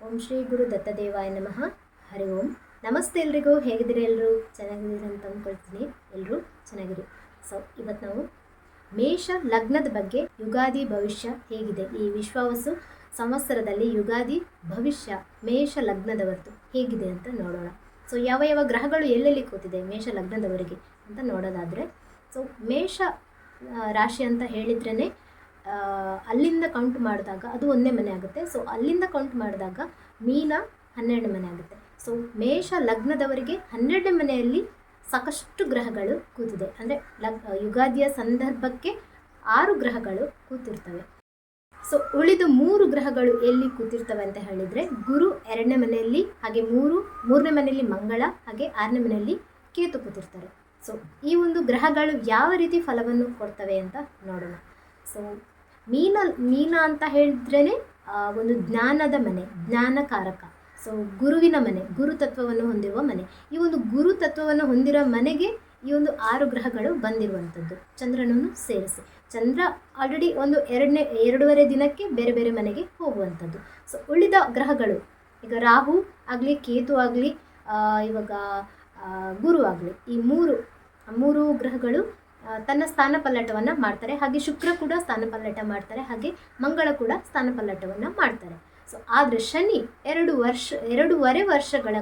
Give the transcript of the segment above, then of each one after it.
ಓಂ ಶ್ರೀ ಗುರು ದತ್ತದೇವಾಯ ನಮಃ. ಹರಿ ಓಂ. ನಮಸ್ತೆ ಎಲ್ರಿಗೂ. ಹೇಗಿದ್ದೀರಿ ಎಲ್ಲರೂ ಚೆನ್ನಾಗಿದ್ದೀರಿ ಅಂತ ಅಂದ್ಕೊಳ್ತೀನಿ ಎಲ್ಲರೂ ಚೆನ್ನಾಗಿರಿ. ಸೊ ಇವತ್ತು ನಾವು ಮೇಷ ಲಗ್ನದ ಬಗ್ಗೆ ಯುಗಾದಿ ಭವಿಷ್ಯ ಹೇಗಿದೆ. ಈ ವಿಶ್ವಾವಸು ಸಂವತ್ಸರದಲ್ಲಿ ಯುಗಾದಿ ಭವಿಷ್ಯ ಮೇಷ ಲಗ್ನದವರದ್ದು ಹೇಗಿದೆ ಅಂತ ನೋಡೋಣ. ಸೊ ಯಾವ ಯಾವ ಗ್ರಹಗಳು ಎಲ್ಲೆಲ್ಲಿ ಕೂತಿದೆ ಮೇಷ ಲಗ್ನದವರಿಗೆ ಅಂತ ನೋಡೋದಾದರೆ ಸೊ ಮೇಷ ರಾಶಿ ಅಂತ ಹೇಳಿದ್ರೇ ಅಲ್ಲಿಂದ ಕೌಂಟ್ ಮಾಡಿದಾಗ ಅದು ಒಂದೇ ಮನೆ ಆಗುತ್ತೆ. ಸೊ ಅಲ್ಲಿಂದ ಕೌಂಟ್ ಮಾಡಿದಾಗ ಮೀನ ಹನ್ನೆರಡು ಮನೆ ಆಗುತ್ತೆ. ಸೊ ಮೇಷ ಲಗ್ನದವರಿಗೆ ಹನ್ನೆರಡನೇ ಮನೆಯಲ್ಲಿ ಸಾಕಷ್ಟು ಗ್ರಹಗಳು ಕೂತಿದೆ. ಅಂದರೆ ಲಗ್, ಯುಗಾದಿಯ ಸಂದರ್ಭಕ್ಕೆ ಆರು ಗ್ರಹಗಳು ಕೂತಿರ್ತವೆ. ಸೊ ಉಳಿದ ಮೂರು ಗ್ರಹಗಳು ಎಲ್ಲಿ ಕೂತಿರ್ತವೆ ಅಂತ ಹೇಳಿದರೆ, ಗುರು ಎರಡನೇ ಮನೆಯಲ್ಲಿ, ಹಾಗೆ ಮೂರು, ಮೂರನೇ ಮನೆಯಲ್ಲಿ ಮಂಗಳ, ಹಾಗೆ ಆರನೇ ಮನೆಯಲ್ಲಿ ಕೇತು ಕೂತಿರ್ತಾರೆ. ಸೊ ಈ ಒಂದು ಗ್ರಹಗಳು ಯಾವ ರೀತಿ ಫಲವನ್ನು ಕೊಡ್ತವೆ ಅಂತ ನೋಡೋಣ. ಸೊ ಮೀನ ಮೀನ ಅಂತ ಹೇಳಿದ್ರೇ ಒಂದು ಜ್ಞಾನದ ಮನೆ, ಜ್ಞಾನಕಾರಕ. ಸೊ ಗುರುವಿನ ಮನೆ, ಗುರು ತತ್ವವನ್ನು ಹೊಂದಿರುವ ಮನೆ. ಈ ಒಂದು ಗುರು ತತ್ವವನ್ನು ಹೊಂದಿರೋ ಮನೆಗೆ ಈ ಒಂದು ಆರು ಗ್ರಹಗಳು ಬಂದಿರುವಂಥದ್ದು. ಚಂದ್ರನನ್ನು ಸೇರಿಸಿ. ಚಂದ್ರ ಆಲ್ರೆಡಿ ಒಂದು ಎರಡನೇ, ಎರಡೂವರೆ ದಿನಕ್ಕೆ ಬೇರೆ ಬೇರೆ ಮನೆಗೆ ಹೋಗುವಂಥದ್ದು. ಸೊ ಉಳಿದ ಗ್ರಹಗಳು, ಈಗ ರಾಹು ಆಗಲಿ, ಕೇತು ಆಗಲಿ ಇವಾಗ ಗುರು ಆಗಲಿ, ಈ ಮೂರು ಮೂರು ಗ್ರಹಗಳು ತನ್ನ ಸ್ಥಾನ ಪಲ್ಲಟವನ್ನು ಮಾಡ್ತಾರೆ. ಹಾಗೆ ಶುಕ್ರ ಕೂಡ ಸ್ಥಾನ ಪಲ್ಲಟ ಮಾಡ್ತಾರೆ. ಹಾಗೆ ಮಂಗಳ ಕೂಡ ಸ್ಥಾನ ಪಲ್ಲಟವನ್ನು ಮಾಡ್ತಾರೆ. ಸೊ ಆದರೆ ಶನಿ ಎರಡು ವರ್ಷ, ಎರಡೂವರೆ ವರ್ಷಗಳ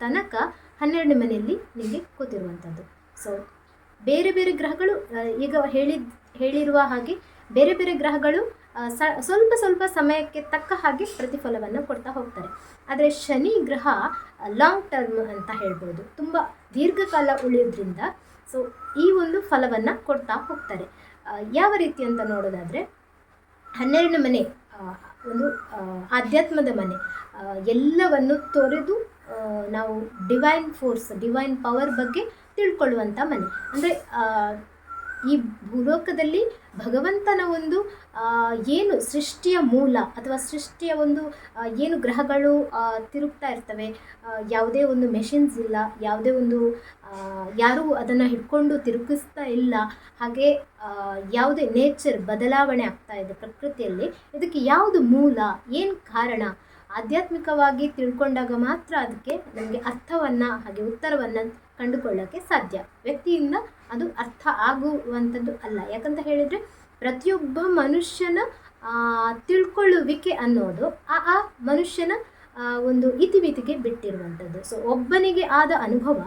ತನಕ ಹನ್ನೆರಡು ಮನೆಯಲ್ಲಿ ನಿಮಗೆ ಕೂತಿರುವಂಥದ್ದು. ಸೊ ಬೇರೆ ಬೇರೆ ಗ್ರಹಗಳು ಈಗ ಹೇಳಿದ, ಹೇಳಿರುವ ಹಾಗೆ ಬೇರೆ ಬೇರೆ ಗ್ರಹಗಳು ಸ್ವಲ್ಪ ಸ್ವಲ್ಪ ಸಮಯಕ್ಕೆ ತಕ್ಕ ಹಾಗೆ ಪ್ರತಿಫಲವನ್ನು ಕೊಡ್ತಾ ಹೋಗ್ತಾರೆ. ಆದರೆ ಶನಿ ಗ್ರಹ ಲಾಂಗ್ ಟರ್ಮ್ ಅಂತ ಹೇಳ್ಬೋದು. ತುಂಬ ದೀರ್ಘಕಾಲ ಉಳಿಯೋದ್ರಿಂದ ಸೊ ಈ ಒಂದು ಫಲವನ್ನು ಕೊಡ್ತಾ ಹೋಗ್ತಾರೆ. ಯಾವ ರೀತಿ ಅಂತ ನೋಡೋದಾದರೆ, ಹನ್ನೆರಡನೇ ಮನೆ ಒಂದು ಆಧ್ಯಾತ್ಮದ ಮನೆ ಎಲ್ಲವನ್ನು ತೊರೆದು ನಾವು ಡಿವೈನ್ ಫೋರ್ಸ್ ಡಿವೈನ್ ಪವರ್ ಬಗ್ಗೆ ತಿಳ್ಕೊಳ್ಳುವಂಥ ಮನೆ. ಅಂದರೆ ಈ ಭೂಲೋಕದಲ್ಲಿ ಭಗವಂತನ ಒಂದು ಏನು ಸೃಷ್ಟಿಯ ಮೂಲ ಅಥವಾ ಸೃಷ್ಟಿಯ ಒಂದು ಏನು ಗ್ರಹಗಳು ತಿರುಗ್ತಾ ಇರ್ತವೆ ಯಾವುದೇ ಒಂದು ಮೆಷಿನ್ಸ್ ಇಲ್ಲ, ಯಾವುದೇ ಒಂದು ಯಾರೂ ಅದನ್ನು ಹಿಡ್ಕೊಂಡು ತಿರುಗಿಸ್ತಾ ಇಲ್ಲ, ಹಾಗೆ ಯಾವುದೇ ನೇಚರ್ ಬದಲಾವಣೆ ಆಗ್ತಾ ಇದೆ ಪ್ರಕೃತಿಯಲ್ಲಿ, ಇದಕ್ಕೆ ಯಾವುದು ಮೂಲ, ಏನು ಕಾರಣ? ಆಧ್ಯಾತ್ಮಿಕವಾಗಿ ತಿಳ್ಕೊಂಡಾಗ ಮಾತ್ರ ಅದಕ್ಕೆ ನಮಗೆ ಅರ್ಥವನ್ನು ಹಾಗೆ ಉತ್ತರವನ್ನು ಕಂಡುಕೊಳ್ಳೋಕ್ಕೆ ಸಾಧ್ಯ. ವ್ಯಕ್ತಿಯಿಂದ ಅದು ಅರ್ಥ ಆಗುವಂಥದ್ದು ಅಲ್ಲ. ಯಾಕಂತ ಹೇಳಿದರೆ ಪ್ರತಿಯೊಬ್ಬ ಮನುಷ್ಯನ ತಿಳ್ಕೊಳ್ಳುವಿಕೆ ಅನ್ನೋದು ಆ ಆ ಮನುಷ್ಯನ ಒಂದು ಇತಿಮಿತಿಗೆ ಬಿಟ್ಟಿರುವಂಥದ್ದು. ಸೊ ಒಬ್ಬನಿಗೆ ಆದ ಅನುಭವ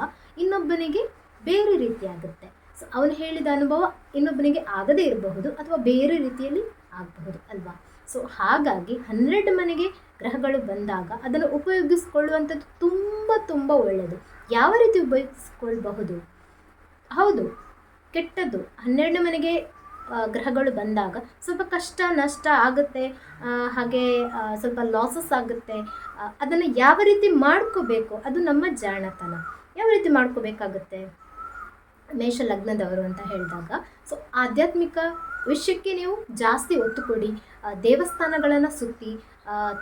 ಇನ್ನೊಬ್ಬನಿಗೆ ಬೇರೆ ರೀತಿಯಾಗುತ್ತೆ. ಸೊ ಅವನು ಹೇಳಿದ ಅನುಭವ ಇನ್ನೊಬ್ಬನಿಗೆ ಆಗದೇ ಇರಬಹುದು ಅಥವಾ ಬೇರೆ ರೀತಿಯಲ್ಲಿ ಆಗಬಹುದು ಅಲ್ವಾ? ಸೊ ಹಾಗಾಗಿ ಹನ್ನೆರಡು ಮನೆಗೆ ಗ್ರಹಗಳು ಬಂದಾಗ ಅದನ್ನು ಉಪಯೋಗಿಸ್ಕೊಳ್ಳುವಂಥದ್ದು ತುಂಬ ತುಂಬ ಒಳ್ಳೆಯದು ಯಾವ ರೀತಿ ಉಪಯೋಗಿಸ್ಕೊಳ್ಬಹುದು? ಹೌದು, ಕೆಟ್ಟದ್ದು. ಹನ್ನೆರಡನೇ ಮನೆಗೆ ಗ್ರಹಗಳು ಬಂದಾಗ ಸ್ವಲ್ಪ ಕಷ್ಟ, ನಷ್ಟ ಆಗುತ್ತೆ ಹಾಗೆ ಸ್ವಲ್ಪ ಲಾಸಸ್ ಆಗುತ್ತೆ. ಅದನ್ನು ಯಾವ ರೀತಿ ಮಾಡ್ಕೋಬೇಕು? ಅದು ನಮ್ಮ ಜಾಣತನ. ಯಾವ ರೀತಿ ಮಾಡ್ಕೋಬೇಕಾಗುತ್ತೆ? ಮೇಷ ಲಗ್ನದವರು ಅಂತ ಹೇಳಿದಾಗ ಸೊ ಆಧ್ಯಾತ್ಮಿಕ ವಿಷಯಕ್ಕೆ ನೀವು ಜಾಸ್ತಿ ಒತ್ತು ಕೊಡಿ. ದೇವಸ್ಥಾನಗಳನ್ನು ಸುತ್ತಿ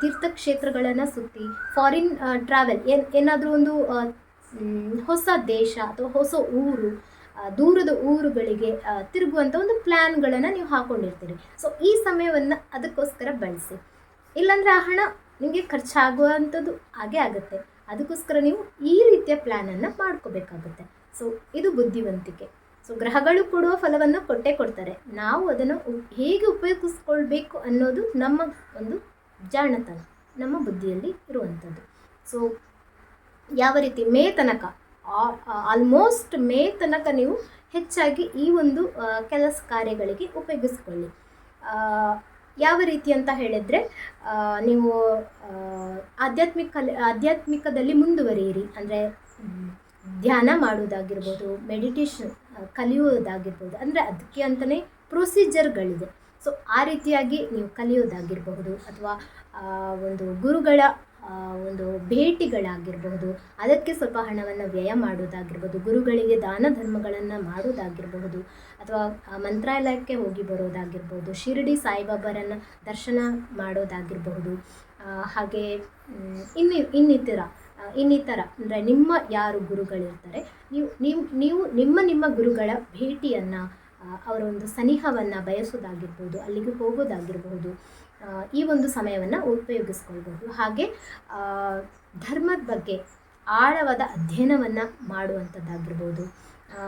ತೀರ್ಥಕ್ಷೇತ್ರಗಳನ್ನು ಸುತ್ತಿ ಫಾರಿನ್ ಟ್ರಾವೆಲ್ ಏನು, ಏನಾದರೂ ಒಂದು ಹೊಸ ದೇಶ ಅಥವಾ ಹೊಸ ಊರು ದೂರದ ಊರುಗಳಿಗೆ ತಿರುಗುವಂಥ ಒಂದು ಪ್ಲ್ಯಾನ್ಗಳನ್ನು ನೀವು ಹಾಕ್ಕೊಂಡಿರ್ತೀರಿ ಸೊ ಈ ಸಮಯವನ್ನು ಅದಕ್ಕೋಸ್ಕರ ಬಳಸಿ. ಇಲ್ಲಾಂದರೆ ಆ ಹಣ ನಿಮಗೆ ಖರ್ಚಾಗುವಂಥದ್ದು ಹಾಗೆ ಆಗುತ್ತೆ. ಅದಕ್ಕೋಸ್ಕರ ನೀವು ಈ ರೀತಿಯ ಪ್ಲ್ಯಾನನ್ನು ಮಾಡ್ಕೋಬೇಕಾಗುತ್ತೆ. ಸೊ ಇದು ಬುದ್ಧಿವಂತಿಕೆ. ಸೊ ಗ್ರಹಗಳು ಕೊಡುವ ಫಲವನ್ನು ಕೊಟ್ಟೇ ಕೊಡ್ತಾರೆ. ನಾವು ಅದನ್ನು ಹೇಗೆ ಉಪಯೋಗಿಸ್ಕೊಳ್ಬೇಕು ಅನ್ನೋದು ನಮ್ಮ ಒಂದು ಜಾಣತನ, ನಮ್ಮ ಬುದ್ಧಿಯಲ್ಲಿ ಇರುವಂಥದ್ದು ಸೊ ಯಾವ ರೀತಿ ಮೇ ತನಕ ಆಲ್ಮೋಸ್ಟ್ ಮೇ ತನಕ ನೀವು ಹೆಚ್ಚಾಗಿ ಈ ಒಂದು ಕೆಲಸ ಕಾರ್ಯಗಳಿಗೆ ಉಪಯೋಗಿಸ್ಕೊಳ್ಳಿ. ಯಾವ ರೀತಿ ಅಂತ ಹೇಳಿದರೆ ನೀವು ಆಧ್ಯಾತ್ಮಿಕ ಆಧ್ಯಾತ್ಮಿಕದಲ್ಲಿ ಮುಂದುವರಿಯಿರಿ. ಅಂದರೆ ಧ್ಯಾನ ಮಾಡುವುದಾಗಿರ್ಬೋದು ಮೆಡಿಟೇಷನ್ ಕಲಿಯೋದಾಗಿರ್ಬೋದು ಅಂದರೆ ಅದಕ್ಕೆ ಅಂತಲೇ ಪ್ರೊಸೀಜರ್ಗಳಿದೆ ಸೊ ಆ ರೀತಿಯಾಗಿ ನೀವು ಕಲಿಯೋದಾಗಿರಬಹುದು ಅಥವಾ ಒಂದು ಗುರುಗಳ ಒಂದು ಭೇಟಿಗಳಾಗಿರಬಹುದು. ಅದಕ್ಕೆ ಸ್ವಲ್ಪ ಹಣವನ್ನು ವ್ಯಯ ಮಾಡೋದಾಗಿರ್ಬೋದು ಗುರುಗಳಿಗೆ ದಾನ ಧರ್ಮಗಳನ್ನು ಮಾಡೋದಾಗಿರಬಹುದು ಅಥವಾ ಮಂತ್ರಾಲಯಕ್ಕೆ ಹೋಗಿ ಬರೋದಾಗಿರ್ಬೋದು ಶಿರಡಿ ಸಾಯಿಬಾಬರನ್ನು ದರ್ಶನ ಮಾಡೋದಾಗಿರಬಹುದು. ಹಾಗೆ ಇನ್ನಿ ಇನ್ನು ಇನ್ನಿತರ ಇನ್ನಿತರ ಅಂದರೆ ನಿಮ್ಮ ಯಾರು ಗುರುಗಳಿರ್ತಾರೆ ನೀವು ನೀವು ನೀವು ನಿಮ್ಮ ನಿಮ್ಮ ಗುರುಗಳ ಭೇಟಿಯನ್ನು ಅವರ ಒಂದು ಸನಿಹವನ್ನು ಬಯಸೋದಾಗಿರ್ಬೋದು ಅಲ್ಲಿಗೆ ಹೋಗೋದಾಗಿರ್ಬೋದು ಆ, ಈ ಒಂದು ಸಮಯವನ್ನು ಉಪಯೋಗಿಸ್ಕೊಳ್ಬೋದು ಹಾಗೆ ಧರ್ಮದ ಬಗ್ಗೆ ಆಳವಾದ ಅಧ್ಯಯನವನ್ನು ಮಾಡುವಂಥದ್ದಾಗಿರ್ಬೋದು.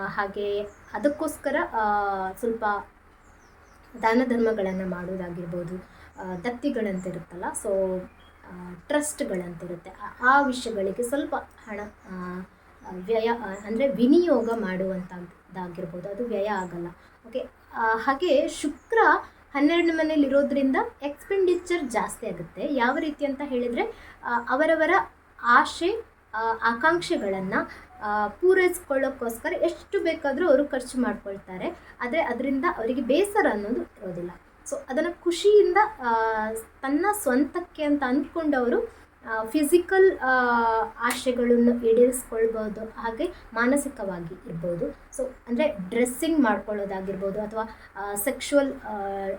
ಹಾಗೆ ಅದಕ್ಕೋಸ್ಕರ ಸ್ವಲ್ಪ ದಾನ ಧರ್ಮಗಳನ್ನು ಮಾಡೋದಾಗಿರ್ಬೋದು ದತ್ತಿಗಳಂತ ಇರುತ್ತಲ್ಲ ಸೊ ಟ್ರಸ್ಟ್ಗಳಂತಿರುತ್ತೆ. ಆ- ವಿಷಯಗಳಿಗೆ ಸ್ವಲ್ಪ ಹಣ ವ್ಯಯ ಅಂದರೆ ವಿನಿಯೋಗ ಮಾಡುವಂಥದ್ದಾಗಿರ್ಬೋದು. ಅದು ವ್ಯಯ ಆಗಲ್ಲ. ಓಕೆ ಹಾಗೆ ಶುಕ್ರ ಹನ್ನೆರಡನೇ ಮನೇಲಿ ಇರೋದ್ರಿಂದ ಎಕ್ಸ್ಪೆಂಡಿಚರ್ ಜಾಸ್ತಿ ಆಗುತ್ತೆ. ಯಾವ ರೀತಿ ಅಂತ ಹೇಳಿದರೆ ಅವರವರ ಆಶೆ ಆಕಾಂಕ್ಷೆಗಳನ್ನು ಪೂರೈಸ್ಕೊಳ್ಳೋಕ್ಕೋಸ್ಕರ ಎಷ್ಟು ಬೇಕಾದರೂ ಅವರು ಖರ್ಚು ಮಾಡ್ಕೊಳ್ತಾರೆ. ಆದರೆ ಅದರಿಂದ ಅವರಿಗೆ ಬೇಸರ ಅನ್ನೋದು ಇರೋದಿಲ್ಲ. ಸೊ ಅದನ್ನು ಖುಷಿಯಿಂದ ತನ್ನ ಸ್ವಂತಕ್ಕೆ ಅಂತ ಅಂದ್ಕೊಂಡವರು ಫಿಸಿಕಲ್ ಆಶೆಗಳನ್ನು ಈಡೇರಿಸ್ಕೊಳ್ಬೋದು, ಹಾಗೆ ಮಾನಸಿಕವಾಗಿ ಇರ್ಬೋದು. ಸೊ ಅಂದರೆ ಡ್ರೆಸ್ಸಿಂಗ್ ಮಾಡ್ಕೊಳ್ಳೋದಾಗಿರ್ಬೋದು ಅಥವಾ ಸೆಕ್ಷುವಲ್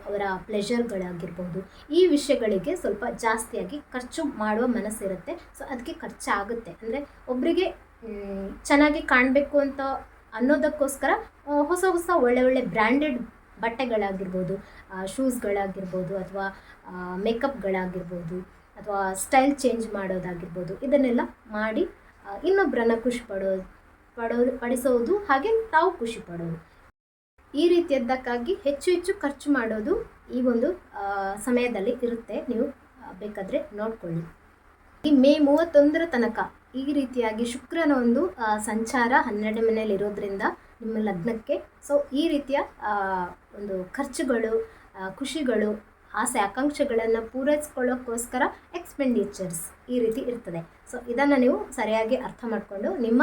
ಅವರ ಪ್ಲೆಷರ್ಗಳಾಗಿರ್ಬೋದು ಈ ವಿಷಯಗಳಿಗೆ ಸ್ವಲ್ಪ ಜಾಸ್ತಿಯಾಗಿ ಖರ್ಚು ಮಾಡುವ ಮನಸ್ಸಿರುತ್ತೆ. ಸೊ ಅದಕ್ಕೆ ಖರ್ಚಾಗುತ್ತೆ. ಅಂದರೆ ಒಬ್ಬರಿಗೆ ಚೆನ್ನಾಗಿ ಕಾಣಬೇಕು ಅಂತ ಅನ್ನೋದಕ್ಕೋಸ್ಕರ ಹೊಸ ಹೊಸ ಒಳ್ಳೆ ಒಳ್ಳೆ ಬ್ರ್ಯಾಂಡೆಡ್ ಬಟ್ಟೆಗಳಾಗಿರ್ಬೋದು ಶೂಸ್ಗಳಾಗಿರ್ಬೋದು ಅಥವಾ ಮೇಕಪ್ಗಳಾಗಿರ್ಬೋದು ಅಥವಾ ಸ್ಟೈಲ್ ಚೇಂಜ್ ಮಾಡೋದಾಗಿರ್ಬೋದು. ಇದನ್ನೆಲ್ಲ ಮಾಡಿ ಇನ್ನೊಬ್ಬರನ್ನ ಖುಷಿ ಪಡೋ ಪಡೋ, ಪಡಿಸೋದು ಹಾಗೆ ತಾವು ಖುಷಿ ಪಡೋದು. ಈ ರೀತಿಯದ್ದಕ್ಕಾಗಿ ಹೆಚ್ಚು ಹೆಚ್ಚು ಖರ್ಚು ಮಾಡೋದು ಈ ಒಂದು ಸಮಯದಲ್ಲಿ ಇರುತ್ತೆ. ನೀವು ಬೇಕಾದರೆ ನೋಡ್ಕೊಳ್ಳಿ. ಈ ಮೇ ಮೂವತ್ತೊಂದರ ತನಕ ಈ ರೀತಿಯಾಗಿ ಶುಕ್ರನ ಒಂದು ಸಂಚಾರ ಹನ್ನೆರಡು ಮನೆಯಲ್ಲಿ ಇರೋದ್ರಿಂದ ನಿಮ್ಮ ಲಗ್ನಕ್ಕೆ. ಸೊ ಈ ರೀತಿಯ ಒಂದು ಖರ್ಚುಗಳು ಖುಷಿಗಳು ಆಸೆ, ಆಕಾಂಕ್ಷೆಗಳನ್ನು ಪೂರೈಸ್ಕೊಳ್ಳೋಕ್ಕೋಸ್ಕರ ಎಕ್ಸ್ಪೆಂಡಿಚರ್ಸ್ ಈ ರೀತಿ ಇರ್ತದೆ. ಸೊ ಇದನ್ನು ನೀವು ಸರಿಯಾಗಿ ಅರ್ಥ ಮಾಡಿಕೊಂಡು ನಿಮ್ಮ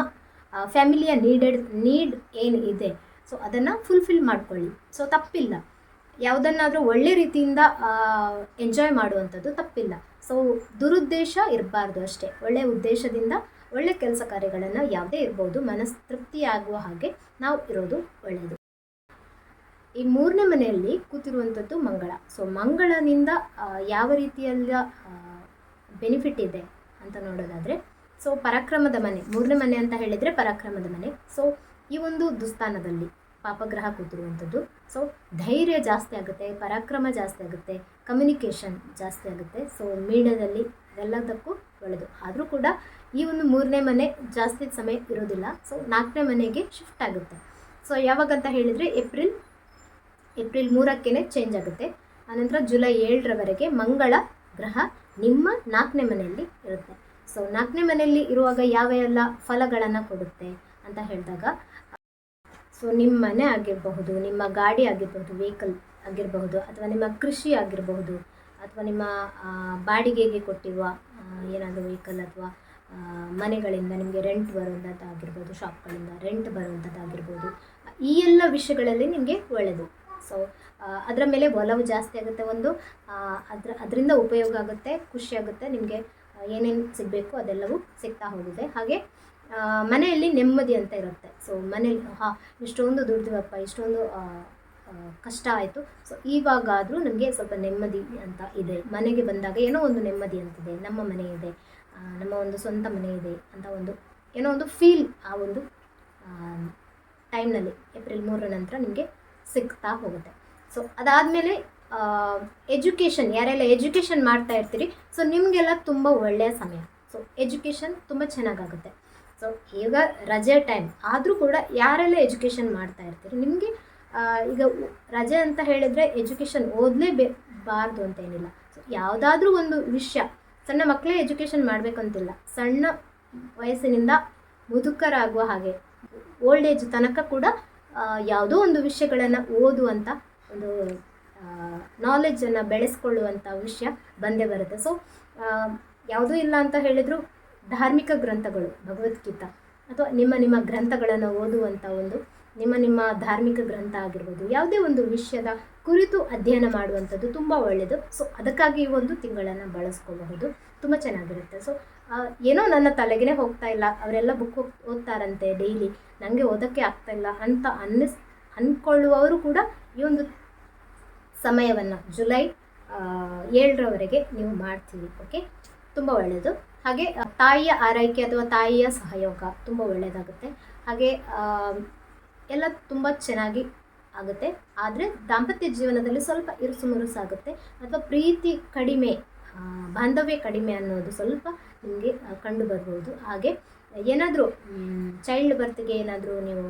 ಫ್ಯಾಮಿಲಿಯ ನೀಡೆಡ್ ನೀಡ್ ಏನು ಇದೆ ಸೊ ಅದನ್ನು ಫುಲ್ಫಿಲ್ ಮಾಡ್ಕೊಳ್ಳಿ. ಸೊ ತಪ್ಪಿಲ್ಲ. ಯಾವುದನ್ನಾದರೂ ಒಳ್ಳೆ ರೀತಿಯಿಂದ ಎಂಜಾಯ್ ಮಾಡುವಂಥದ್ದು ತಪ್ಪಿಲ್ಲ. ಸೊ ದುರುದ್ದೇಶ ಇರಬಾರ್ದು ಅಷ್ಟೇ. ಒಳ್ಳೆಯ ಉದ್ದೇಶದಿಂದ ಒಳ್ಳೆ ಕೆಲಸ ಕಾರ್ಯಗಳನ್ನು ಯಾವುದೇ ಇರ್ಬೋದು, ಮನಸ್ತೃಪ್ತಿಯಾಗುವ ಹಾಗೆ ನಾವು ಇರೋದು ಒಳ್ಳೆಯದು ಈ ಮೂರನೇ ಮನೆಯಲ್ಲಿ ಕೂತಿರುವಂಥದ್ದು ಮಂಗಳ. ಸೊ ಮಂಗಳನಿಂದ ಯಾವ ರೀತಿಯಲ್ಲ ಬೆನಿಫಿಟ್ ಇದೆ ಅಂತ ನೋಡೋದಾದರೆ ಸೊ ಪರಾಕ್ರಮದ ಮನೆ, ಮೂರನೇ ಮನೆ ಅಂತ ಹೇಳಿದರೆ ಪರಾಕ್ರಮದ ಮನೆ. ಸೊ ಈ ಒಂದು ದುಸ್ಥಾನದಲ್ಲಿ ಪಾಪಗ್ರಹ ಕೂತಿರುವಂಥದ್ದು. ಸೊ ಧೈರ್ಯ ಜಾಸ್ತಿ ಆಗುತ್ತೆ, ಪರಾಕ್ರಮ ಜಾಸ್ತಿ ಆಗುತ್ತೆ ಕಮ್ಯುನಿಕೇಷನ್ ಜಾಸ್ತಿ ಆಗುತ್ತೆ. ಸೊ ಮೀಡಿಯಾದಲ್ಲಿ ಎಲ್ಲದಕ್ಕೂ ಒಳ್ಳೆಯದು ಆದರೂ ಕೂಡ ಈ ಒಂದು ಮೂರನೇ ಮನೆ ಜಾಸ್ತಿ ಸಮಯ ಇರೋದಿಲ್ಲ. ಸೊ ನಾಲ್ಕನೇ ಮನೆಗೆ ಶಿಫ್ಟ್ ಆಗುತ್ತೆ. ಸೊ ಯಾವಾಗಂತ ಹೇಳಿದರೆ ಏಪ್ರಿಲ್ ಏಪ್ರಿಲ್ ಮೂರಕ್ಕೇ ಚೇಂಜ್ ಆಗುತ್ತೆ. ಆನಂತರ ಜುಲೈ ಏಳರವರೆಗೆ ಮಂಗಳ ಗ್ರಹ ನಿಮ್ಮ ನಾಲ್ಕನೇ ಮನೆಯಲ್ಲಿ ಇರುತ್ತೆ. ಸೊ ನಾಲ್ಕನೇ ಮನೆಯಲ್ಲಿ ಇರುವಾಗ ಯಾವ ಎಲ್ಲ ಫಲಗಳನ್ನು ಕೊಡುತ್ತೆ ಅಂತ ಹೇಳಿದಾಗ ಸೊ ನಿಮ್ಮ ಮನೆ ಆಗಿರಬಹುದು, ನಿಮ್ಮ ಗಾಡಿ ಆಗಿರಬಹುದು ವೆಹಿಕಲ್ ಆಗಿರಬಹುದು, ಅಥವಾ ನಿಮ್ಮ ಕೃಷಿ ಆಗಿರಬಹುದು, ಅಥವಾ ನಿಮ್ಮ ಬಾಡಿಗೆಗೆ ಕೊಟ್ಟಿರುವ ಏನಾದರೂ ವೆಹಿಕಲ್ ಅಥವಾ ಮನೆಗಳಿಂದ ನಿಮಗೆ ರೆಂಟ್ ಬರುವಂಥದ್ದಾಗಿರ್ಬೋದು ಶಾಪ್ಗಳಿಂದ ರೆಂಟ್ ಬರುವಂಥದ್ದಾಗಿರ್ಬೋದು ಈ ಎಲ್ಲ ವಿಷಯಗಳಲ್ಲಿ ನಿಮಗೆ ಒಳ್ಳೆಯದು ಸೊ ಅದರ ಮೇಲೆ ಒಲವು ಜಾಸ್ತಿ ಆಗುತ್ತೆ ಒಂದು ಅದ್ರ, ಅದರಿಂದ ಉಪಯೋಗ ಆಗುತ್ತೆ, ಖುಷಿ ಆಗುತ್ತೆ, ನಿಮಗೆ ಏನೇನು ಸಿಗಬೇಕು ಅದೆಲ್ಲವೂ ಸಿಗ್ತಾ ಹೋಗುತ್ತೆ ಹಾಗೆ ಮನೆಯಲ್ಲಿ ನೆಮ್ಮದಿ ಅಂತ ಇರುತ್ತೆ. ಸೊ ಮನೇಲಿ, ಹಾ, ಇಷ್ಟೊಂದು ದುಡ್ದಿವಪ್ಪ, ಇಷ್ಟೊಂದು ಕಷ್ಟ ಆಯಿತು. ಸೊ ಇವಾಗಾದರೂ ನಮಗೆ ಸ್ವಲ್ಪ ನೆಮ್ಮದಿ ಅಂತ ಇದೆ. ಮನೆಗೆ ಬಂದಾಗ ಏನೋ ಒಂದು ನೆಮ್ಮದಿ ಅಂತಿದೆ ನಮ್ಮ ಮನೆ ಇದೆ ನಮ್ಮ ಒಂದು ಸ್ವಂತ ಮನೆ ಇದೆ ಅಂತ ಒಂದು, ಏನೋ ಒಂದು ಫೀಲ್ ಆ ಒಂದು ಟೈಮ್ನಲ್ಲಿ ಏಪ್ರಿಲ್ ಮೂರರ ನಂತರ ನಿಮಗೆ ಸಿಗ್ತಾ ಹೋಗುತ್ತೆ. ಸೊ ಅದಾದಮೇಲೆ ಎಜುಕೇಷನ್ ಯಾರೆಲ್ಲ ಎಜುಕೇಷನ್ ಮಾಡ್ತಾ ಇರ್ತೀರಿ ಸೊ ನಿಮಗೆಲ್ಲ ತುಂಬ ಒಳ್ಳೆಯ ಸಮಯ. ಸೊ ಎಜುಕೇಷನ್ ತುಂಬ ಚೆನ್ನಾಗಾಗುತ್ತೆ. ಸೊ ಈಗ ರಜೆ ಟೈಮ್ ಆದರೂ ಕೂಡ ಯಾರೆಲ್ಲ ಎಜುಕೇಷನ್ ಮಾಡ್ತಾ ಇರ್ತೀರಿ, ನಿಮಗೆ ಈಗ ರಜೆ ಅಂತ ಹೇಳಿದರೆ ಎಜುಕೇಷನ್ ಓದಲೇಬೇ ಬಾರ್ದು ಅಂತ ಏನಿಲ್ಲ. ಸೊ ಯಾವುದಾದ್ರೂ ಒಂದು ವಿಷಯ. ಸಣ್ಣ ಮಕ್ಕಳೇ ಎಜುಕೇಷನ್ ಮಾಡಬೇಕಂತಿಲ್ಲ. ಸಣ್ಣ ವಯಸ್ಸಿನಿಂದ ಮುದುಕರಾಗುವ ಹಾಗೆ ಓಲ್ಡ್ ಏಜ್ ತನಕ ಕೂಡ ಯಾವುದೋ ಒಂದು ವಿಷಯಗಳನ್ನು ಓದುವಂಥ ಒಂದು ನಾಲೆಡ್ಜನ್ನು ಬೆಳೆಸ್ಕೊಳ್ಳುವಂಥ ವಿಷಯ ಬಂದೇ ಬರುತ್ತೆ. ಸೊ ಯಾವುದೂ ಇಲ್ಲ ಅಂತ ಹೇಳಿದ್ರು ಧಾರ್ಮಿಕ ಗ್ರಂಥಗಳು, ಭಗವದ್ಗೀತಾ ಅಥವಾ ನಿಮ್ಮ ನಿಮ್ಮ ಗ್ರಂಥಗಳನ್ನು ಓದುವಂಥ ಒಂದು, ನಿಮ್ಮ ನಿಮ್ಮ ಧಾರ್ಮಿಕ ಗ್ರಂಥ ಆಗಿರ್ಬೋದು, ಯಾವುದೇ ಒಂದು ವಿಷಯದ ಕುರಿತು ಅಧ್ಯಯನ ಮಾಡುವಂಥದ್ದು ತುಂಬ ಒಳ್ಳೆಯದು ಸೊ ಅದಕ್ಕಾಗಿ ಈ ಒಂದು ತಿಂಗಳನ್ನು ಬಳಸ್ಕೋಬಹುದು. ತುಂಬ ಚೆನ್ನಾಗಿರುತ್ತೆ. ಸೊ ಏನೋ ನನ್ನ ತಲೆಗೇ ಹೋಗ್ತಾ ಇಲ್ಲ. ಅವರೆಲ್ಲ ಬುಕ್ ಓದ್ತಾರಂತೆ ಡೈಲಿ ನನಗೆ ಓದೋಕ್ಕೆ ಆಗ್ತಾ ಇಲ್ಲ ಅಂತ ಅನ್ನಿಸ್ ಅಂದ್ಕೊಳ್ಳುವವರು ಕೂಡ ಈ ಒಂದು ಸಮಯವನ್ನು ಜುಲೈ ಏಳರವರೆಗೆ ನೀವು ಮಾಡ್ತೀವಿ ಓಕೆ ತುಂಬ ಒಳ್ಳೆಯದು ಹಾಗೆ ತಾಯಿಯ ಆರೈಕೆ ಅಥವಾ ತಾಯಿಯ ಸಹಯೋಗ ತುಂಬ ಒಳ್ಳೆಯದಾಗುತ್ತೆ ಹಾಗೆ ಎಲ್ಲ ತುಂಬ ಚೆನ್ನಾಗಿ ಆಗುತ್ತೆ. ಆದರೆ, ದಾಂಪತ್ಯ ಜೀವನದಲ್ಲಿ ಸ್ವಲ್ಪ ಇರುಸು ಮುರುಸಾಗುತ್ತೆ ಅಥವಾ ಪ್ರೀತಿ ಕಡಿಮೆ ಬಾಂಧವ್ಯ ಕಡಿಮೆ ಅನ್ನೋದು ಸ್ವಲ್ಪ ನಿಮಗೆ ಕಂಡು ಬರ್ಬೋದು. ಹಾಗೆ ಏನಾದರೂ ಚೈಲ್ಡ್ ಬರ್ತ್ಗೆ ಏನಾದರೂ ನೀವು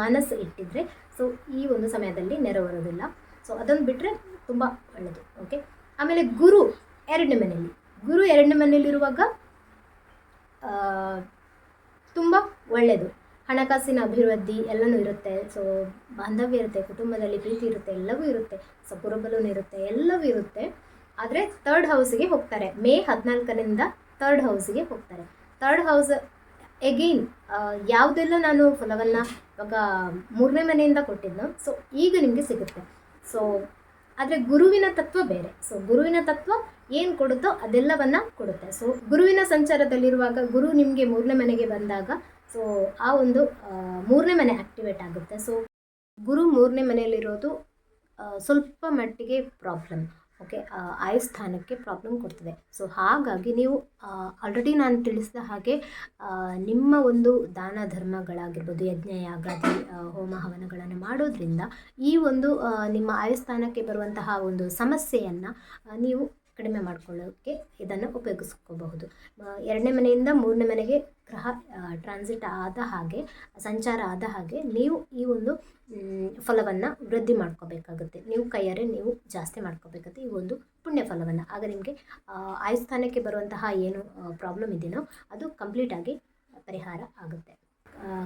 ಮನಸ್ಸು ಇಟ್ಟಿದ್ರೆ ಸೊ ಈ ಒಂದು ಸಮಯದಲ್ಲಿ ನೆರವರೋದಿಲ್ಲ ಸೊ ಅದೊಂದು ಬಿಟ್ಟರೆ ತುಂಬ ಒಳ್ಳೆಯದು ಓಕೆ ಆಮೇಲೆ ಗುರು ಎರಡನೇ ಮನೆಯಲ್ಲಿ. ಗುರು ಎರಡನೇ ಮನೆಯಲ್ಲಿರುವಾಗ ತುಂಬ ಒಳ್ಳೆಯದು ಹಣಕಾಸಿನ ಅಭಿವೃದ್ಧಿ ಎಲ್ಲನೂ ಇರುತ್ತೆ. ಸೊ ಬಾಂಧವ್ಯ ಇರುತ್ತೆ, ಕುಟುಂಬದಲ್ಲಿ ಪ್ರೀತಿ ಇರುತ್ತೆ, ಎಲ್ಲವೂ ಇರುತ್ತೆ. ಸೊ ಕುರುಬಲೂ ಇರುತ್ತೆ, ಎಲ್ಲವೂ ಇರುತ್ತೆ. ಆದರೆ ತರ್ಡ್ ಹೌಸಿಗೆ ಹೋಗ್ತಾರೆ. ಮೇ ಹದಿನಾಲ್ಕರಿಂದ ತರ್ಡ್ ಹೌಸಿಗೆ ಹೋಗ್ತಾರೆ. ತರ್ಡ್ ಹೌಸ್ ಎಗೈನ್ ಯಾವುದೆಲ್ಲ ನಾನು ಫಲವನ್ನು ಇವಾಗ ಮೂರನೇ ಮನೆಯಿಂದ ಕೊಟ್ಟಿದ್ನೋ ಸೊ ಈಗ ನಿಮಗೆ ಸಿಗುತ್ತೆ. ಸೊ ಆದರೆ ಗುರುವಿನ ತತ್ವ ಬೇರೆ. ಸೊ ಗುರುವಿನ ತತ್ವ ಏನು ಕೊಡುತ್ತೋ ಅದೆಲ್ಲವನ್ನು ಕೊಡುತ್ತೆ. ಸೊ ಗುರುವಿನ ಸಂಚಾರದಲ್ಲಿರುವಾಗ ಗುರು ನಿಮಗೆ ಮೂರನೇ ಮನೆಗೆ ಬಂದಾಗ ಸೊ ಆ ಒಂದು ಮೂರನೇ ಮನೆ ಆಕ್ಟಿವೇಟ್ ಆಗುತ್ತೆ. ಸೊ ಗುರು ಮೂರನೇ ಮನೆಯಲ್ಲಿರೋದು ಸ್ವಲ್ಪ ಮಟ್ಟಿಗೆ ಪ್ರಾಬ್ಲಮ್ ಓಕೆ ಆಯುಸ್ಥಾನಕ್ಕೆ ಪ್ರಾಬ್ಲಮ್ ಕೊಡ್ತದೆ. ಸೊ ಹಾಗಾಗಿ ನೀವು ಆಲ್ರೆಡಿ ನಾನು ತಿಳಿಸಿದ ಹಾಗೆ ನಿಮ್ಮ ಒಂದು ದಾನ ಧರ್ಮಗಳಾಗಿರ್ಬೋದು, ಯಜ್ಞ ಯಾಗಾದಿ ಹೋಮ, ಹವನಗಳನ್ನು ಮಾಡೋದ್ರಿಂದ ಈ ಒಂದು ನಿಮ್ಮ ಆಯುಸ್ಥಾನಕ್ಕೆ ಬರುವಂತಹ ಒಂದು ಸಮಸ್ಯೆಯನ್ನು ನೀವು ಕಡಿಮೆ ಮಾಡ್ಕೊಳ್ಳೋಕ್ಕೆ ಇದನ್ನು ಉಪಯೋಗಿಸ್ಕೋಬಹುದು. ಎರಡನೇ ಮನೆಯಿಂದ ಮೂರನೇ ಮನೆಗೆ ಗ್ರಹ ಟ್ರಾನ್ಸಿಟ್ ಆದ ಹಾಗೆ, ಸಂಚಾರ ಆದ ಹಾಗೆ ನೀವು ಈ ಒಂದು ಫಲವನ್ನು ವೃದ್ಧಿ ಮಾಡ್ಕೋಬೇಕಾಗುತ್ತೆ. ನೀವು ಕೈಯಾರೆ ನೀವು ಜಾಸ್ತಿ ಮಾಡ್ಕೋಬೇಕಾಗುತ್ತೆ ಈ ಒಂದು ಪುಣ್ಯ ಫಲವನ್ನು. ಆಗ ನಿಮಗೆ ಆಯುಸ್ಥಾನಕ್ಕೆ ಬರುವಂತಹ ಏನು ಪ್ರಾಬ್ಲಮ್ ಇದೆಯೋ ಅದು ಕಂಪ್ಲೀಟಾಗಿ ಪರಿಹಾರ ಆಗುತ್ತೆ.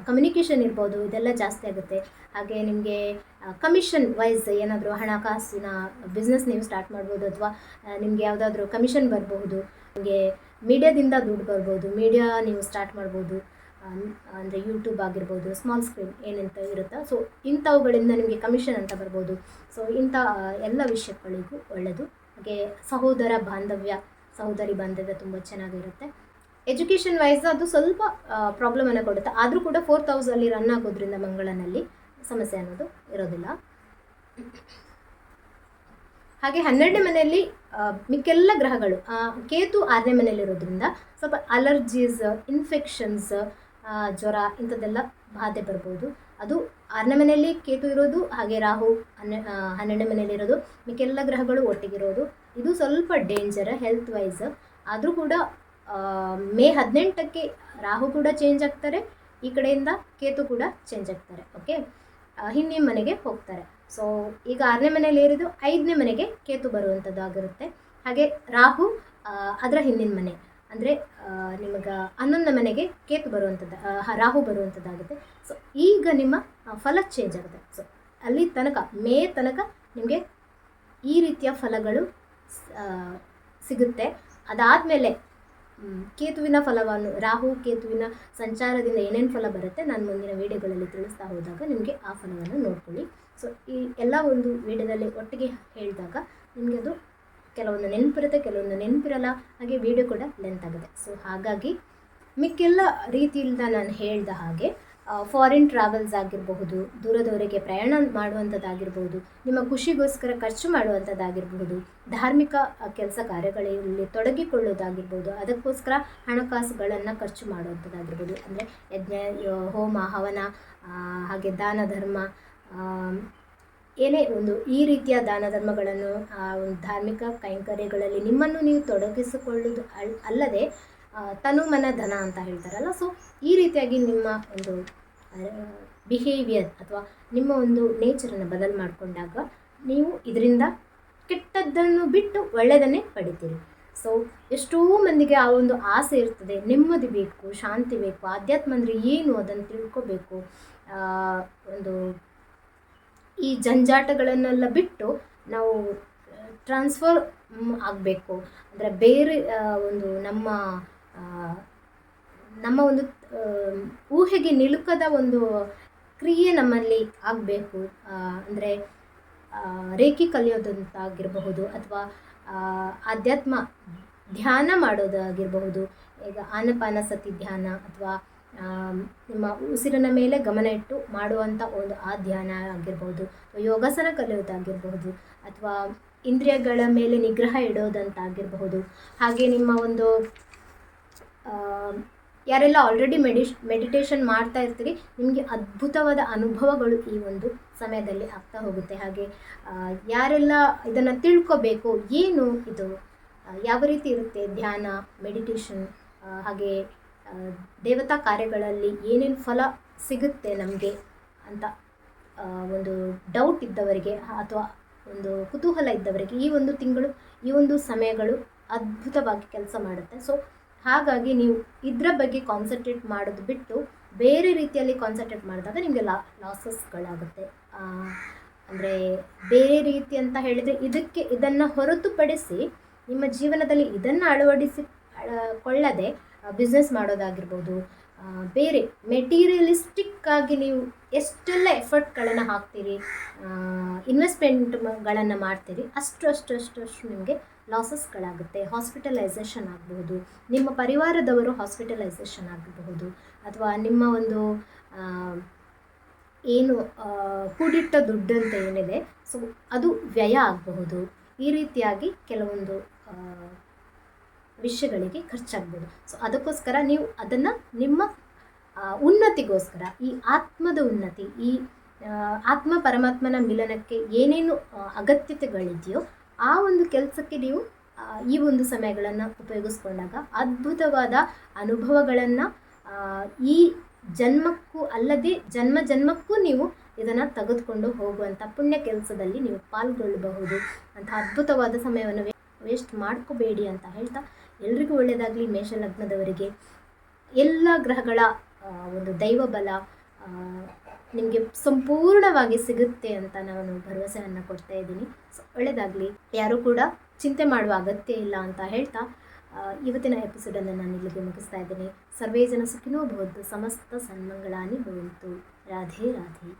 ಕಮ್ಯುನಿಕೇಷನ್ ಇರ್ಬೋದು, ಇದೆಲ್ಲ ಜಾಸ್ತಿ ಆಗುತ್ತೆ. ಹಾಗೆ ನಿಮಗೆ ಕಮಿಷನ್ ವೈಸ್ ಏನಾದರೂ ಹಣಕಾಸಿನ ಬಿಸ್ನೆಸ್ ನೀವು ಸ್ಟಾರ್ಟ್ ಮಾಡ್ಬೋದು ಅಥವಾ ನಿಮಗೆ ಯಾವುದಾದ್ರೂ ಕಮಿಷನ್ ಬರಬಹುದು, ನಿಮಗೆ ಮೀಡಿಯಾದಿಂದ ದುಡ್ಡು ಬರ್ಬೋದು ಮೀಡಿಯಾ ನೀವು ಸ್ಟಾರ್ಟ್ ಮಾಡ್ಬೋದು ಅಂದರೆ ಯೂಟ್ಯೂಬ್ ಆಗಿರ್ಬೋದು ಸ್ಮಾಲ್ ಸ್ಕ್ರೀನ್ ಏನಂತ ಇರುತ್ತಾ. ಸೊ ಇಂಥವುಗಳಿಂದ ನಿಮಗೆ ಕಮಿಷನ್ ಅಂತ ಬರ್ಬೋದು. ಸೊ ಇಂಥ ಎಲ್ಲ ವಿಷಯಗಳಿಗೂ ಒಳ್ಳೆಯದು ಹಾಗೆ ಸಹೋದರ ಬಾಂಧವ್ಯ, ಸಹೋದರಿ ಬಾಂಧವ್ಯ ತುಂಬ ಚೆನ್ನಾಗಿರುತ್ತೆ. ಎಜುಕೇಷನ್ ವೈಸ್ ಅದು ಸ್ವಲ್ಪ ಪ್ರಾಬ್ಲಮ್ ಅನ್ನ ಕೊಡುತ್ತೆ. ಆದರೂ ಕೂಡ ಫೋರ್ತ್ ಅಲ್ಲಿ ರನ್ ಆಗೋದ್ರಿಂದ ಮಂಗಳನಲ್ಲಿ ಸಮಸ್ಯೆ ಅನ್ನೋದು ಇರೋದಿಲ್ಲ. ಹಾಗೆ ಹನ್ನೆರಡನೇ ಮನೆಯಲ್ಲಿ ಮಿಕ್ಕೆಲ್ಲ ಗ್ರಹಗಳು ಕೇತು ಆರನೇ ಮನೆಯಲ್ಲಿರೋದ್ರಿಂದ ಸ್ವಲ್ಪ ಅಲರ್ಜೀಸ್ ಇನ್ಫೆಕ್ಷನ್ಸ್ ಜ್ವರ ಇಂಥದ್ದೆಲ್ಲ ಬಾಧೆ ಬರ್ಬೋದು. ಅದು ಆರನೇ ಮನೆಯಲ್ಲಿ ಕೇತು ಇರೋದು, ಹಾಗೆ ರಾಹು ಹನ್ನೆ ಹನ್ನೆರಡನೇ ಮನೆಯಲ್ಲಿರೋದು ಮಿಕ್ಕೆಲ್ಲ ಗ್ರಹಗಳು ಒಟ್ಟಿಗಿರೋದು. ಇದು ಸ್ವಲ್ಪ ಡೇಂಜರ್ ಹೆಲ್ತ್ ವೈಸ್ ಆದರೂ ಕೂಡ ಮೇ ಹದಿನೆಂಟಕ್ಕೆ ರಾಹು ಕೂಡ ಚೇಂಜ್ ಆಗ್ತಾರೆ, ಈ ಕಡೆಯಿಂದ ಕೇತು ಕೂಡ ಚೇಂಜ್ ಆಗ್ತಾರೆ ಓಕೆ ಹಿಂದಿನ ಮನೆಗೆ ಹೋಗ್ತಾರೆ. ಸೊ ಈಗ ಆರನೇ ಮನೇಲಿ ಏರಿದು ಐದನೇ ಮನೆಗೆ ಕೇತು ಬರುವಂಥದ್ದು ಆಗಿರುತ್ತೆ. ಹಾಗೆ ರಾಹು ಅದರ ಹಿಂದಿನ ಮನೆ. ಅಂದರೆ ನಿಮಗೆ ಹನ್ನೊಂದನೇ ಮನೆಗೆ ಕೇತು ಬರುವಂಥದ್ದು ರಾಹು ಬರುವಂಥದ್ದಾಗುತ್ತೆ. ಸೊ ಈಗ ನಿಮ್ಮ ಫಲ ಚೇಂಜ್ ಆಗುತ್ತೆ. ಸೊ ಅಲ್ಲಿ ತನಕ, ಮೇ ತನಕ ನಿಮಗೆ ಈ ರೀತಿಯ ಫಲಗಳು ಸಿಗುತ್ತೆ. ಅದಾದಮೇಲೆ ಕೇತುವಿನ ಫಲವನ್ನು ರಾಹು ಕೇತುವಿನ ಸಂಚಾರದಿಂದ ಏನೇನು ಫಲ ಬರುತ್ತೆ ನಾನು ಮುಂದಿನ ವೀಡಿಯೋಗಳಲ್ಲಿ ತಿಳಿಸ್ತಾ ಹೋದಾಗ ನಿಮಗೆ ಆ ಫಲವನ್ನು ನೋಡ್ಕೊಳ್ಳಿ ಸೊ ಈ ಎಲ್ಲ ಒಂದು ವೀಡಿಯೋದಲ್ಲಿ ಒಟ್ಟಿಗೆ ಹೇಳಿದಾಗ ನಿಮಗೆ ಅದು ಕೆಲವೊಂದು ನೆನಪಿರುತ್ತೆ, ಕೆಲವೊಂದು ನೆನಪಿರಲ್ಲ, ಹಾಗೆ ವಿಡಿಯೋ ಕೂಡ ಲೆಂತ್ ಆಗುತ್ತೆ. ಸೊ ಹಾಗಾಗಿ ಮಿಕ್ಕೆಲ್ಲ ರೀತಿಯಿಂದ ನಾನು ಹೇಳಿದ ಹಾಗೆ ಫಾರಿನ್ ಟ್ರಾವೆಲ್ಸ್ ಆಗಿರಬಹುದು, ದೂರದವರೆಗೆ ಪ್ರಯಾಣ ಮಾಡುವಂಥದ್ದಾಗಿರ್ಬೋದು ನಿಮ್ಮ ಖುಷಿಗೋಸ್ಕರ ಖರ್ಚು ಮಾಡುವಂಥದ್ದಾಗಿರಬಹುದು ಧಾರ್ಮಿಕ ಕೆಲಸ ಕಾರ್ಯಗಳಲ್ಲಿ ತೊಡಗಿಕೊಳ್ಳೋದಾಗಿರ್ಬೋದು ಅದಕ್ಕೋಸ್ಕರ ಹಣಕಾಸುಗಳನ್ನು ಖರ್ಚು ಮಾಡುವಂಥದ್ದಾಗಿರ್ಬೋದು ಅಂದರೆ ಯಜ್ಞ ಹೋಮ, ಹವನ ಹಾಗೆ ದಾನ ಧರ್ಮ ಏನೇ ಒಂದು ಈ ರೀತಿಯ ದಾನ ಧರ್ಮಗಳನ್ನು ಒಂದು ಧಾರ್ಮಿಕ ಕೈಂಕರ್ಯಗಳಲ್ಲಿ ನಿಮ್ಮನ್ನು ನೀವು ತೊಡಗಿಸಿಕೊಳ್ಳುವುದು ಅಲ್, ಅಲ್ಲದೆ ತನು ಮನ ಧನ ಅಂತ ಹೇಳ್ತಾರಲ್ಲ ಸೊ ಈ ರೀತಿಯಾಗಿ ನಿಮ್ಮ ಒಂದು ಬಿಹೇವಿಯರ್ ಅಥವಾ ನಿಮ್ಮ ಒಂದು ನೇಚರನ್ನು ಬದಲು ಮಾಡಿಕೊಂಡಾಗ ನೀವು ಇದರಿಂದ ಕೆಟ್ಟದ್ದನ್ನು ಬಿಟ್ಟು ಒಳ್ಳೆಯದನ್ನೇ ಪಡಿತೀರಿ. ಸೊ ಎಷ್ಟೋ ಮಂದಿಗೆ ಆ ಒಂದು ಆಸೆ ಇರ್ತದೆ, ನೆಮ್ಮದಿ ಬೇಕು, ಶಾಂತಿ ಬೇಕು, ಆಧ್ಯಾತ್ಮ ಅಂದರೆ ಏನು ಅದನ್ನು ತಿಳ್ಕೊಬೇಕು ಒಂದು ಈ ಜಂಜಾಟಗಳನ್ನೆಲ್ಲ ಬಿಟ್ಟು ನಾವು ಟ್ರಾನ್ಸ್ಫರ್ ಆಗಬೇಕು. ಅಂದರೆ ಬೇರೆ ಒಂದು ನಮ್ಮ ನಮ್ಮ ಒಂದು ಊಹೆಗೆ ನಿಲುಕದ ಒಂದು ಕ್ರಿಯೆ ನಮ್ಮಲ್ಲಿ ಆಗಬೇಕು. ಅಂದರೆ ರೇಖೆ ಕಲಿಯೋದಂತಾಗಿರಬಹುದು ಅಥವಾ ಆಧ್ಯಾತ್ಮ ಧ್ಯಾನ ಮಾಡೋದಾಗಿರಬಹುದು. ಈಗ ಆನಪಾನಸತಿ ಧ್ಯಾನ ಅಥವಾ ನಿಮ್ಮ ಉಸಿರಿನ ಮೇಲೆ ಗಮನ ಇಟ್ಟು ಮಾಡುವಂಥ ಒಂದು ಆ ಧ್ಯಾನ ಆಗಿರ್ಬೋದು ಯೋಗಾಸನ ಕಲಿಯೋದಾಗಿರಬಹುದು. ಅಥವಾ ಇಂದ್ರಿಯಗಳ ಮೇಲೆ ನಿಗ್ರಹ ಇಡೋದಂತಾಗಿರಬಹುದು. ಹಾಗೆ ನಿಮ್ಮ ಒಂದು ಯಾರೆಲ್ಲ ಆಲ್ರೆಡಿ ಮೆಡಿಶ್ ಮೆಡಿಟೇಷನ್ ಮಾಡ್ತಾ ಇರ್ತೀರಿ, ನಿಮಗೆ ಅದ್ಭುತವಾದ ಅನುಭವಗಳು ಈ ಒಂದು ಸಮಯದಲ್ಲಿ ಆಗ್ತಾ ಹೋಗುತ್ತೆ. ಹಾಗೆ ಯಾರೆಲ್ಲ ಇದನ್ನು ತಿಳ್ಕೊಬೇಕು, ಏನು ಇದು ಯಾವ ರೀತಿ ಇರುತ್ತೆ ಧ್ಯಾನ ಮೆಡಿಟೇಷನ್ ಹಾಗೆ ದೇವತಾ ಕಾರ್ಯಗಳಲ್ಲಿ ಏನೇನು ಫಲ ಸಿಗುತ್ತೆ ನಮಗೆ ಅಂತ ಒಂದು ಡೌಟ್ ಇದ್ದವರಿಗೆ ಅಥವಾ ಒಂದು ಕುತೂಹಲ ಇದ್ದವರಿಗೆ ಈ ಒಂದು ತಿಂಗಳು, ಈ ಒಂದು ಸಮಯಗಳು ಅದ್ಭುತವಾಗಿ ಕೆಲಸ ಮಾಡುತ್ತೆ. ಸೊ ಹಾಗಾಗಿ ನೀವು ಇದರ ಬಗ್ಗೆ ಕಾನ್ಸಂಟ್ರೇಟ್ ಮಾಡೋದು ಬಿಟ್ಟು ಬೇರೆ ರೀತಿಯಲ್ಲಿ ಕಾನ್ಸಂಟ್ರೇಟ್ ಮಾಡಿದಾಗ ನಿಮಗೆ ಲಾ ಲಾಸಸ್ಗಳಾಗುತ್ತೆ ಅಂದರೆ ಬೇರೆ ರೀತಿ ಅಂತ ಹೇಳಿದರೆ ಇದಕ್ಕೆ, ಇದನ್ನು ಹೊರತುಪಡಿಸಿ ನಿಮ್ಮ ಜೀವನದಲ್ಲಿ ಇದನ್ನು ಅಳವಡಿಸಿ ಕೊಳ್ಳದೆ ಬಿಸ್ನೆಸ್ ಮಾಡೋದಾಗಿರ್ಬೋದು ಬೇರೆ ಮೆಟೀರಿಯಲಿಸ್ಟಿಕ್ ಆಗಿ ನೀವು ಎಷ್ಟೆಲ್ಲ ಎಫರ್ಟ್ಗಳನ್ನು ಹಾಕ್ತೀರಿ ಇನ್ವೆಸ್ಟ್ಮೆಂಟ್ಗಳನ್ನು ಮಾಡ್ತೀರಿ, ಅಷ್ಟು ಅಷ್ಟು ಅಷ್ಟು ಅಷ್ಟು ನಿಮಗೆ ಲಾಸಸ್ಗಳಾಗುತ್ತೆ ಹಾಸ್ಪಿಟಲೈಸೇಷನ್ ಆಗಬಹುದು, ನಿಮ್ಮ ಪರಿವಾರದವರು ಹಾಸ್ಪಿಟಲೈಸೇಷನ್ ಆಗಬಹುದು, ಅಥವಾ ನಿಮ್ಮ ಒಂದು ಏನು ಹೂಡಿಟ್ಟ ದುಡ್ಡು ಅಂತ ಏನಿದೆ ಸೊ ಅದು ವ್ಯಯ ಆಗಬಹುದು. ಈ ರೀತಿಯಾಗಿ ಕೆಲವೊಂದು ವಿಷಯಗಳಿಗೆ ಖರ್ಚಾಗ್ಬೋದು. ಸೊ ಅದಕ್ಕೋಸ್ಕರ ನೀವು ಅದನ್ನು ನಿಮ್ಮ ಉನ್ನತಿಗೋಸ್ಕರ, ಈ ಆತ್ಮದ ಉನ್ನತಿ, ಈ ಆತ್ಮ ಪರಮಾತ್ಮನ ಮಿಲನಕ್ಕೆ ಏನೇನು ಅಗತ್ಯತೆಗಳಿದೆಯೋ ಆ ಒಂದು ಕೆಲಸಕ್ಕೆ ನೀವು ಈ ಒಂದು ಸಮಯಗಳನ್ನು ಉಪಯೋಗಿಸ್ಕೊಂಡಾಗ ಅದ್ಭುತವಾದ ಅನುಭವಗಳನ್ನು ಈ ಜನ್ಮಕ್ಕೂ ಅಲ್ಲದೆ ಜನ್ಮ ಜನ್ಮಕ್ಕೂ ನೀವು ಇದನ್ನು ತೆಗೆದುಕೊಂಡು ಹೋಗುವಂಥ ಪುಣ್ಯ ಕೆಲಸದಲ್ಲಿ ನೀವು ಪಾಲ್ಗೊಳ್ಳಬಹುದು. ಅಂತ ಅದ್ಭುತವಾದ ಸಮಯವನ್ನು ವೇಸ್ಟ್ ಮಾಡ್ಕೋಬೇಡಿ ಅಂತ ಹೇಳ್ತಾ ಎಲ್ರಿಗೂ ಒಳ್ಳೆಯದಾಗಲಿ ಮೇಷ ಲಗ್ನದವರಿಗೆ ಎಲ್ಲ ಗ್ರಹಗಳ ಒಂದು ದೈವ ಬಲ ನಿಮಗೆ ಸಂಪೂರ್ಣವಾಗಿ ಸಿಗುತ್ತೆ ಅಂತ ನಾನು ಭರವಸೆಯನ್ನು ಕೊಡ್ತಾ ಇದ್ದೀನಿ. ಒಳ್ಳೆಯದಾಗಲಿ ಯಾರೂ ಕೂಡ ಚಿಂತೆ ಮಾಡುವ ಅಗತ್ಯ ಇಲ್ಲ ಅಂತ ಹೇಳ್ತಾ ಇವತ್ತಿನ ಎಪಿಸೋಡನ್ನು ನಾನು ಇಲ್ಲಿಗೆ ಮುಗಿಸ್ತಾ ಇದ್ದೀನಿ. ಸರ್ವೇ ಜನ ಸುಖಿನೋ ಬಹುದು ಸಮಸ್ತ ಸನ್ಮಂಗಳಾನಿ ಭವಂತು. ರಾಧೆ ರಾಧೆ.